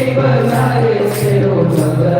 Shiva Jai Shiva Jai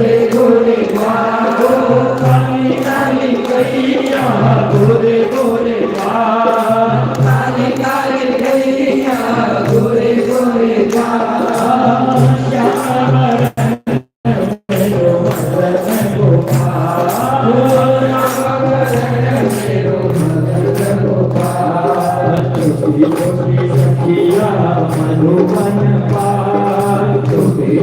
Yeah.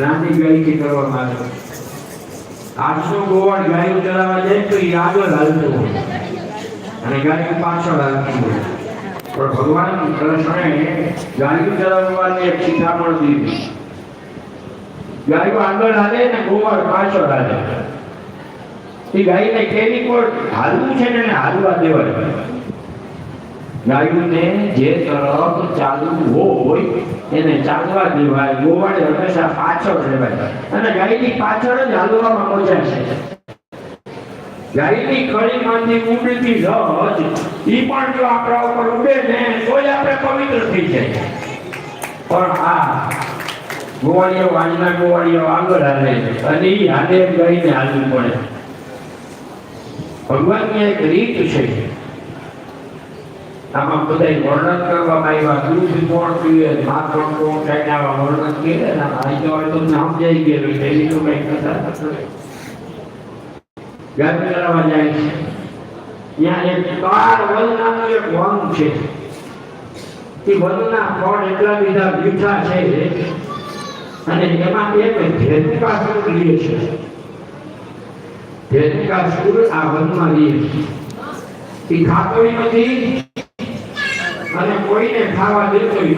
નાની ગાયથી કરવામાં આવે આજનો ગોવાળ ગાયું ચલાવવા જાય તો એ આગળ હાલતું હોય. અને ગાયું પાછળ હાલતું હોય. પણ ભગવાન કૃષ્ણએ ગાયું ચલાવવાની એક શિખામણ દીધી. ગાયું આગળ હાલે ને ગોવાળ પાછળ હાલે. એ ગાયને કેવી કોર હાલવું છે ને હાલવા દેવાય. ગાયુંને જે તરફ ચાલવું હોય એને ચાલવા દેવાય. ગોવાળે હંમેશા પાછળ રહેવાય. અને ગાયની પાછળ જ હાલવામાં મજા છે. ગાયની કળીમાંથી ઉડતી રજ ઈ પણ જો આપણા ઉપર ઉડે ને, તોય આપણે પવિત્ર થઈ જાય. પણ આ ગોવાળીઓ વાંજના ગોવાળીઓ આગળ હાલે અને ઈ હાલે ગઈને હાલવું પડે. ભગવાનની એક રીત છે. આમાં બધા વર્ણન કરવામાં આવ્યા. દૂધ કોણ પીવે માખણ કોણ કઈ આવા વર્ણન કરે ને આ તો હવે તમને સમજાઈ ગયેલું છે એની તો કઈ કથા નથી ગામ જાય છે. ત્યાં એક કાર વન એક વન છે. એ વનના ફળ એટલા બીજા મીઠા છે અને એમાં એક ધેનુકાસુર લીએ છે. ધેનુકાસુર આ વનમાં લીએ છે. એ ખાતો નથી અને કોઈને ખાવા દેતો